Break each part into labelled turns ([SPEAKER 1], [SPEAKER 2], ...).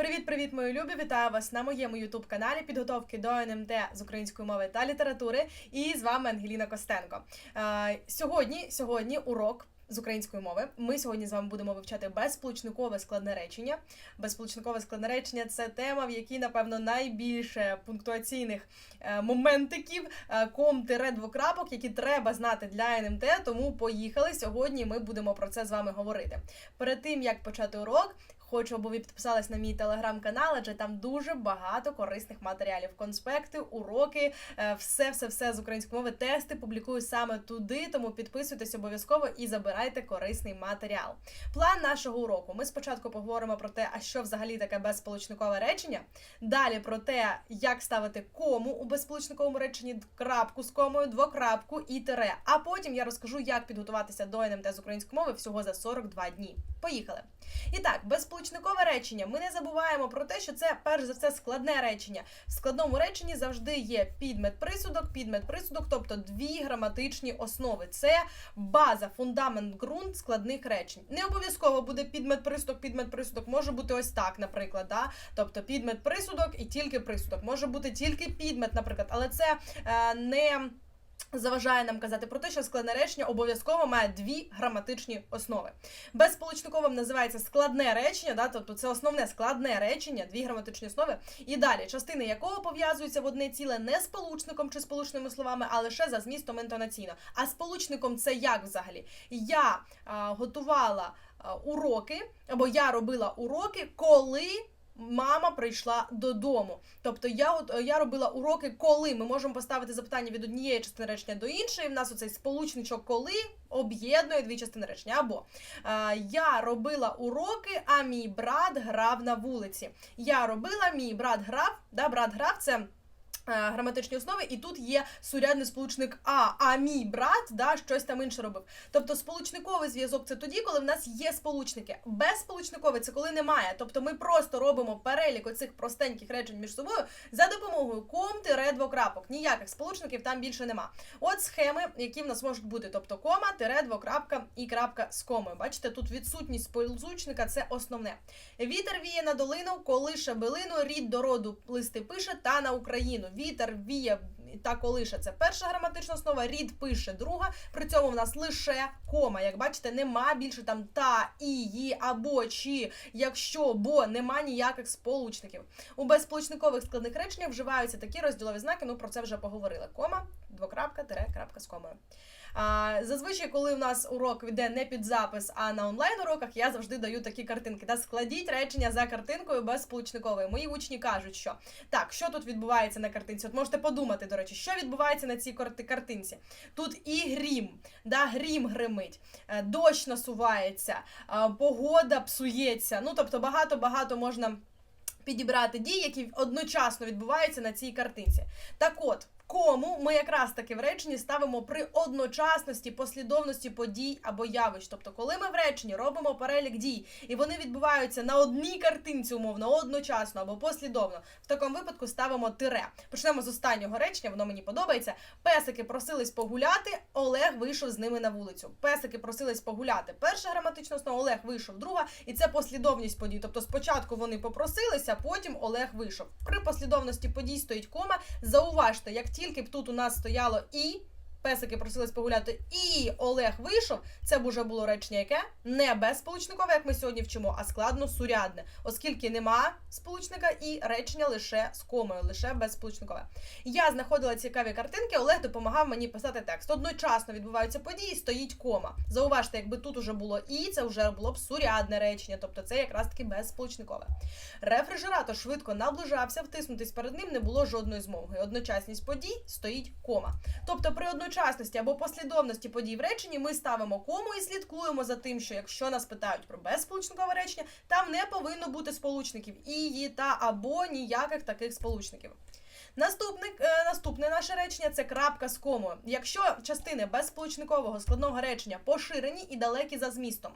[SPEAKER 1] Привіт, привіт, мої любі! Вітаю вас на моєму ютуб каналі підготовки до НМТ з української мови та літератури. І з вами Ангеліна Костенко. Е, сьогодні, сьогодні урок. З української мови ми сьогодні з вами будемо вивчати безсполучникове складне речення. Безсполучникове складне речення це тема, в якій, напевно, найбільше пунктуаційних е, моментиків, е, ком тире двокрапок, які треба знати для НМТ. Тому поїхали. Сьогодні ми будемо про це з вами говорити. Перед тим як почати урок, Хочу, аби ви підписались на мій телеграм-канал, адже там дуже багато корисних матеріалів. Конспекти, уроки, все, все, все з української мови. Тести публікую саме туди. Тому підписуйтесь обов'язково і забирайте корисний матеріал. План нашого уроку. Ми спочатку поговоримо про те, а що взагалі таке безсполучникове речення. Далі про те, як ставити кому у безсполучниковому реченні, крапку з комою, двокрапку і тире. А потім я розкажу, як підготуватися до НМТ з української мови всього за 42 дні. Поїхали! І так, безсполучникове речення. Ми не забуваємо про те, що це перш за все складне речення. В складному реченні завжди є підмет присудок, підмет присудок, тобто дві граматичні основи. Це база, фундамент, ґрунт складних речень. Не обов'язково буде підмет присудок, підмет присудок. Може бути ось так, наприклад. Да? Тобто підмет присудок і тільки присудок. Може бути тільки підмет, наприклад, але це е, не. Заважає нам казати про те, що складне речення обов'язково має дві граматичні основи. Безсполучниковим називається складне речення, да, тобто це основне складне речення, дві граматичні основи. І далі частини якого пов'язуються в одне ціле не сполучником чи сполучними словами, а лише за змістом інтонаційно. А сполучником це як взагалі? Я а, готувала а, уроки, або я робила уроки, коли мама прийшла додому. Тобто я от я робила уроки, коли ми можемо поставити запитання від однієї частини речення до іншої. В нас оцей сполучничок коли об'єднує дві частини речення. Або е, я робила уроки, а мій брат грав на вулиці. Я робила, мій брат грав, да, брат грав це. Е, граматичні основи, і тут є сурядний сполучник А, а мій брат да, щось там інше робив. Тобто сполучниковий зв'язок це тоді, коли в нас є сполучники. Безсполучниковий це коли немає. Тобто ми просто робимо перелік оцих простеньких речень між собою за допомогою ком тире двокрапок. Ніяких сполучників там більше нема. От схеми, які в нас можуть бути. Тобто кома, тире, двокрапка і крапка з комою. Бачите, тут відсутність сполучника це основне. Вітер віє на долину, коли шабелину, рід до роду листи пише та на Україну вітер віє та колише. Це перша граматична основа, рід пише друга. При цьому в нас лише кома. Як бачите, нема більше там та, і, ї, або, чи, якщо, бо нема ніяких сполучників. У безсполучникових складних реченнях вживаються такі розділові знаки. Ну про це вже поговорили. Кома, двокрапка, тире, крапка з комою. Зазвичай, коли у нас урок йде не під запис, а на онлайн-уроках, я завжди даю такі картинки. Та складіть речення за картинкою без сполучникової. Мої учні кажуть, що так, що тут відбувається на картинці? От можете подумати, до речі, що відбувається на цій картинці. Тут і грім, да, грім гримить, е, дощ насувається, погода псується. Ну тобто багато-багато можна. Підібрати дії, які одночасно відбуваються на цій картинці. Так от, кому ми якраз таки в реченні ставимо при одночасності послідовності подій або явищ. Тобто, коли ми в реченні робимо перелік дій, і вони відбуваються на одній картинці, умовно, одночасно або послідовно, в такому випадку ставимо тире. Почнемо з останнього речення, воно мені подобається. Песики просились погуляти, Олег вийшов з ними на вулицю. Песики просились погуляти. Перша граматична основа Олег вийшов, друга, і це послідовність подій. Тобто спочатку вони попросилися, потім Олег вийшов. При послідовності подій стоїть кома. Зауважте, як тільки б тут у нас стояло і. Песики просились погуляти, і Олег вийшов. Це б уже було речення, яке не безсполучникове, як ми сьогодні вчимо, а складно сурядне, оскільки нема сполучника і речення лише з комою, лише безсполучникове. Я знаходила цікаві картинки. Олег допомагав мені писати текст. Одночасно відбуваються події, стоїть кома. Зауважте, якби тут уже було і, це вже було б сурядне речення, тобто це якраз таки безсполучникове. Рефрижератор швидко наближався, втиснутись перед ним не було жодної змоги. Одночасність подій стоїть кома. Тобто при одночасності одночасності або послідовності подій в реченні ми ставимо кому і слідкуємо за тим, що якщо нас питають про безсполучникове речення, там не повинно бути сполучників і, «ї», та або ніяких таких сполучників. Наступне, наступне наше речення це крапка з комою. Якщо частини безсполучникового складного речення поширені і далекі за змістом.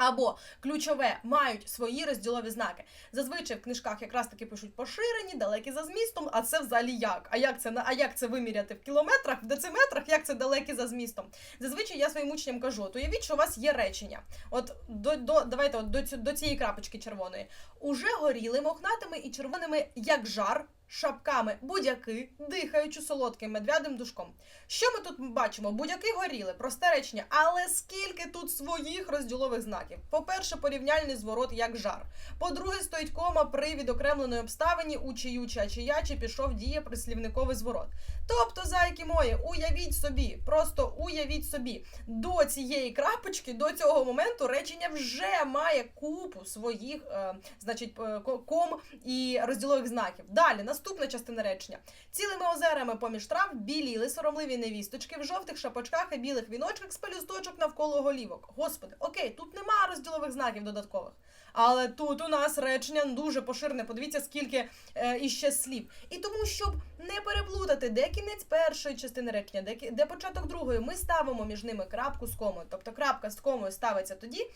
[SPEAKER 1] Або ключове мають свої розділові знаки. Зазвичай в книжках якраз таки пишуть поширені, далекі за змістом. А це взагалі як? А як це а як це виміряти в кілометрах, в дециметрах? Як це далекі за змістом? Зазвичай я своїм учням кажу: от уявіть, що у вас є речення. От до, до давайте от до, до цієї крапочки червоної. Уже горіли мохнатими і червоними, як жар. Шапками будяки, дихаючи солодким медвядим душком. Що ми тут бачимо? Будяки горіли, просте речення, але скільки тут своїх розділових знаків? По-перше, порівняльний зворот як жар. По-друге, стоїть кома при відокремленої обставині у чию чи а чия чи пішов діє прислівниковий зворот. Тобто, зайки мої, уявіть собі, просто уявіть собі, до цієї крапочки, до цього моменту речення вже має купу своїх, е, значить, е, ком і розділових знаків. Далі, наступна частина речення. Цілими озерами поміж трав біліли соромливі невісточки в жовтих шапочках і білих віночках з пелюсточок навколо голівок. Господи, окей, тут нема розділових знаків додаткових. Але тут у нас речення дуже поширене. Подивіться, скільки е, іще слів. І тому, щоб не переплутати, де кінець першої частини речення, де, де початок другої, ми ставимо між ними крапку з комою. Тобто крапка з комою ставиться тоді,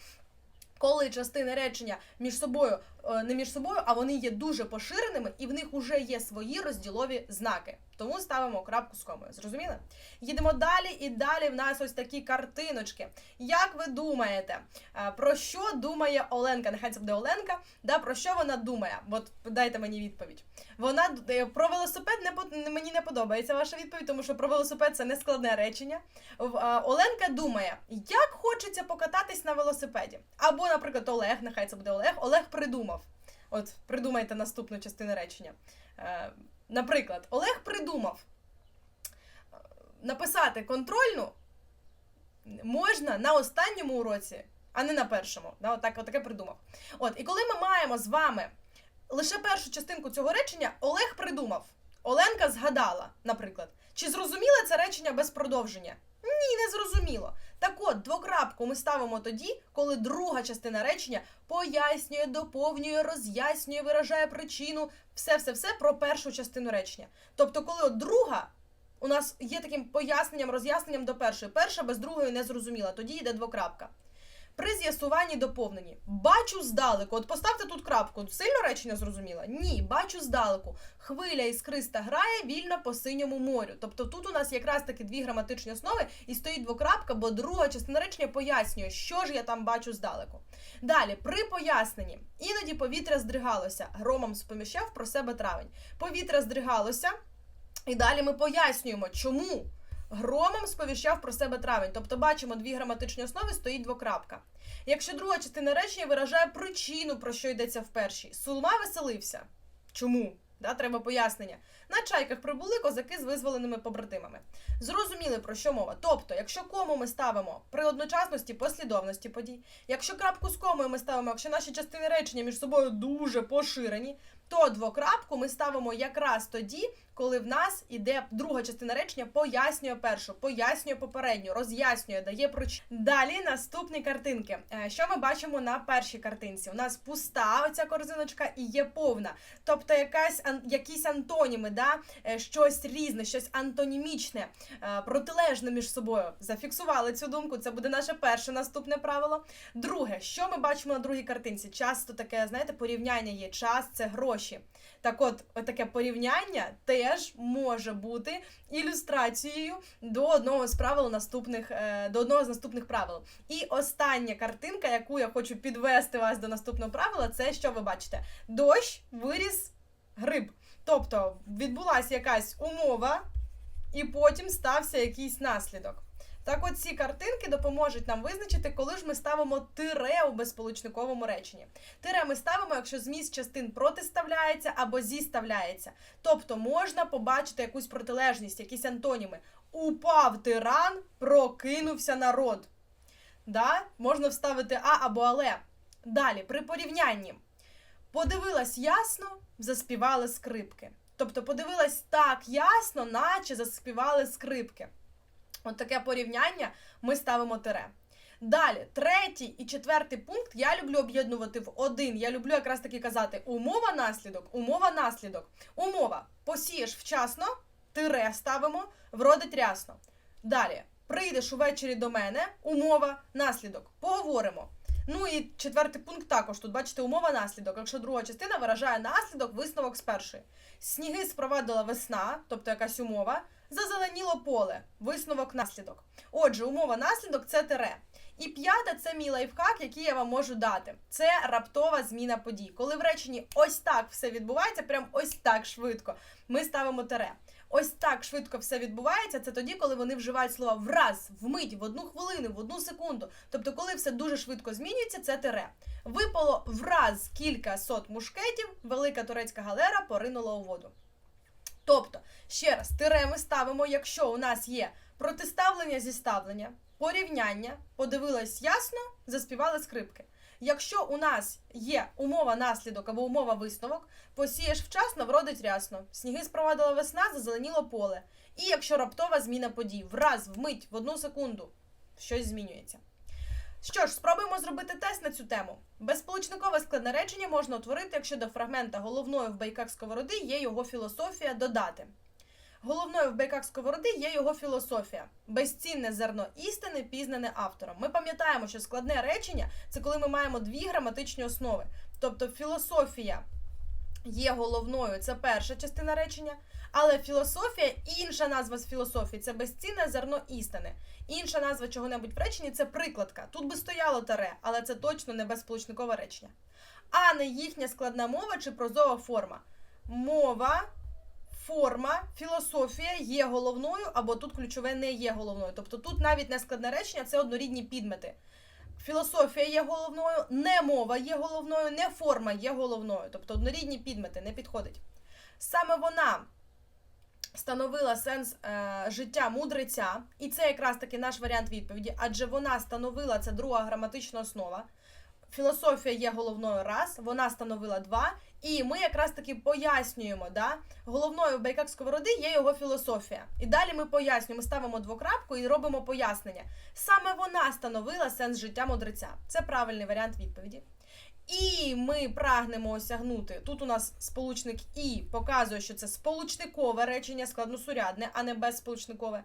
[SPEAKER 1] коли частини речення між собою е, не між собою, а вони є дуже поширеними, і в них вже є свої розділові знаки. Тому ставимо крапку з комою. Зрозуміли? Їдемо далі, і далі в нас ось такі картиночки. Як ви думаєте, е, про що думає Оленка? Нехай це буде Оленка. Да, про що вона думає? От дайте мені відповідь. Вона е, про велосипед не мені не подобається ваша відповідь, тому що про велосипед це не складне речення. Е, Оленка думає, як хочеться покататись на велосипеді. Або, наприклад, Олег, нехай це буде Олег. Олег придумав. От придумайте наступну частину речення. Наприклад, Олег придумав е, написати контрольну можна на останньому уроці, а не на першому. Да, отак, отаке придумав. От, і коли ми маємо з вами лише першу частинку цього речення, Олег придумав. Оленка згадала, наприклад. Чи зрозуміле це речення без продовження? Ні, не зрозуміло. Двокрапку ми ставимо тоді, коли друга частина речення пояснює, доповнює, роз'яснює, виражає причину, все-все-все про першу частину речення. Тобто, коли от друга у нас є таким поясненням, роз'ясненням до першої, перша без другої не зрозуміла, тоді йде двокрапка. При з'ясуванні доповненні бачу здалеку. От поставте тут крапку. Сильно речення зрозуміла? Ні, бачу здалеку. Хвиля іскриста грає вільно по синьому морю. Тобто тут у нас якраз таки дві граматичні основи і стоїть двокрапка, бо друга частина речення пояснює, що ж я там бачу здалеку. Далі, при поясненні, іноді повітря здригалося, громом сповіщав про себе травень. Повітря здригалося, і далі ми пояснюємо, чому. Громом сповіщав про себе травень. Тобто бачимо дві граматичні основи, стоїть двокрапка. Якщо друга частина речення виражає причину, про що йдеться в першій. Сулма веселився. Чому? Да, треба пояснення. На чайках прибули козаки з визволеними побратимами. Зрозуміли, про що мова. Тобто, якщо кому ми ставимо при одночасності послідовності подій, якщо крапку з комою ми ставимо, якщо наші частини речення між собою дуже поширені, то двокрапку ми ставимо якраз тоді, коли в нас іде друга частина речення, пояснює першу, пояснює попередню, роз'яснює, дає причину. Далі наступні картинки. Е, Що ми бачимо на першій картинці? У нас пуста оця корзиночка і є повна. Тобто якась ан- якісь антоніми, да? е, щось різне, щось антонімічне, е, протилежне між собою. Зафіксували цю думку. Це буде наше перше наступне правило. Друге, що ми бачимо на другій картинці? Часто таке, знаєте, порівняння є. Час це гроші. Так от, таке порівняння теж може бути ілюстрацією до одного з правил наступних, е, до одного з наступних правил. І остання картинка, яку я хочу підвести вас до наступного правила, це що ви бачите? Дощ виріс гриб. Тобто відбулася якась умова, і потім стався якийсь наслідок. Так от ці картинки допоможуть нам визначити, коли ж ми ставимо тире у безсполучниковому реченні. Тире ми ставимо, якщо зміст частин протиставляється або зіставляється. Тобто можна побачити якусь протилежність, якісь антоніми. Упав тиран, прокинувся народ. Да? Можна вставити а або але. Далі, при порівнянні. Подивилась ясно, заспівали скрипки. Тобто подивилась так ясно, наче заспівали скрипки. От таке порівняння ми ставимо тире. Далі, третій і четвертий пункт я люблю об'єднувати в один. Я люблю якраз таки казати умова наслідок, умова наслідок. Умова. Посієш вчасно, тире ставимо, вродить рясно. Далі, прийдеш увечері до мене, умова, наслідок. Поговоримо. Ну і четвертий пункт також тут бачите умова наслідок. Якщо друга частина виражає наслідок, висновок з першої. Сніги спровадила весна, тобто якась умова, зазеленіло поле, висновок наслідок. Отже, умова наслідок це тире. І п'яте це мій лайфхак, який я вам можу дати. Це раптова зміна подій. Коли в реченні ось так все відбувається, прям ось так швидко. Ми ставимо тире. Ось так швидко все відбувається. Це тоді, коли вони вживають слова враз, вмить, в одну хвилину, в одну секунду. Тобто, коли все дуже швидко змінюється, це тире. Випало враз кілька сот мушкетів, велика турецька галера поринула у воду. Тобто, ще раз, тире ми ставимо, якщо у нас є протиставлення зіставлення, порівняння, подивилась ясно, заспівали скрипки. Якщо у нас є умова наслідок або умова висновок, посієш вчасно, вродить рясно. Сніги спровадила весна, зазеленіло поле. І якщо раптова зміна подій, враз, вмить, в одну секунду, щось змінюється. Що ж, спробуємо зробити тест на цю тему. Безсполучникове складне речення можна утворити, якщо до фрагмента головною в байках сковороди є його філософія додати. Головною в байках сковороди є його філософія. Безцінне зерно істини, пізнане автором. Ми пам'ятаємо, що складне речення це коли ми маємо дві граматичні основи. Тобто філософія є головною, це перша частина речення, але філософія, інша назва з філософії це безцінне зерно істини. Інша назва чого-небудь в реченні це прикладка. Тут би стояло таре, але це точно не безсполучникове речення. А не їхня складна мова чи прозова форма. Мова форма, філософія є головною, або тут ключове не є головною. Тобто тут навіть не складне речення, це однорідні підмети. Філософія є головною, не мова є головною, не форма є головною. Тобто однорідні підмети не підходить. Саме вона становила сенс е, життя мудреця, і це якраз таки наш варіант відповіді, адже вона становила це друга граматична основа. Філософія є головною раз, вона становила два, і ми якраз таки пояснюємо, да? головною в байках сковороди є його філософія. І далі ми пояснюємо, ставимо двокрапку і робимо пояснення. Саме вона становила сенс життя мудреця. Це правильний варіант відповіді. І ми прагнемо осягнути. Тут у нас сполучник і показує, що це сполучникове речення, складносурядне, а не безсполучникове.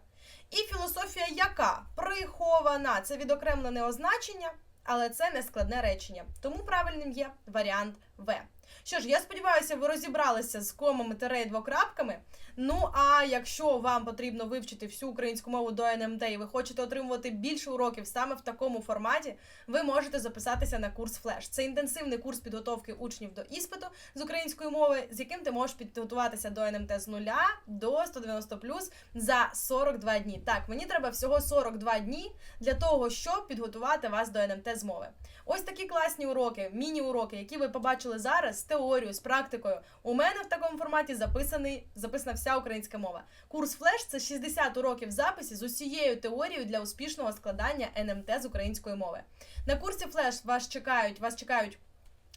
[SPEAKER 1] І філософія яка? Прихована. Це відокремлене означення, але це не складне речення. Тому правильним є варіант В. Що ж, я сподіваюся, ви розібралися з комами і двокрапками. Ну а якщо вам потрібно вивчити всю українську мову до НМТ і ви хочете отримувати більше уроків саме в такому форматі, ви можете записатися на курс Флеш. Це інтенсивний курс підготовки учнів до іспиту з української мови, з яким ти можеш підготуватися до НМТ з нуля до 190 плюс за 42 дні. Так, мені треба всього 42 дні для того, щоб підготувати вас до НМТ з мови. Ось такі класні уроки, міні-уроки, які ви побачили зараз з теорією, з практикою. У мене в такому форматі записаний записана вся українська мова. Курс Флеш це 60 уроків записі з усією теорією для успішного складання НМТ з української мови. На курсі Флеш вас чекають, вас чекають.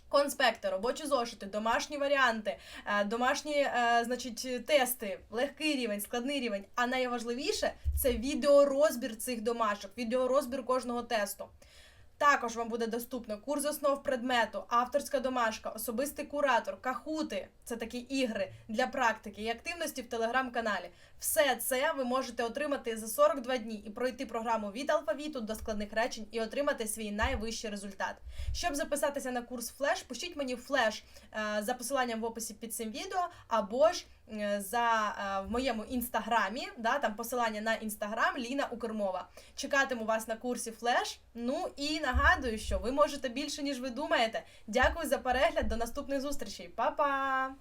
[SPEAKER 1] Конспекти, робочі зошити, домашні варіанти, е, домашні, е, значить, тести, легкий рівень, складний рівень. А найважливіше це відеорозбір цих домашок, відеорозбір кожного тесту. Також вам буде доступно курс основ предмету, авторська домашка, особистий куратор, кахути це такі ігри для практики і активності в телеграм-каналі. Все це ви можете отримати за 42 дні і пройти програму від алфавіту до складних речень і отримати свій найвищий результат. Щоб записатися на курс флеш, пишіть мені флеш е, за посиланням в описі під цим відео або ж за е, в моєму інстаграмі, да, там посилання на інстаграм Ліна Укрмова. Чекатиму вас на курсі флеш. Ну і нагадую, що ви можете більше ніж ви думаєте. Дякую за перегляд. До наступних зустрічей. Па-па!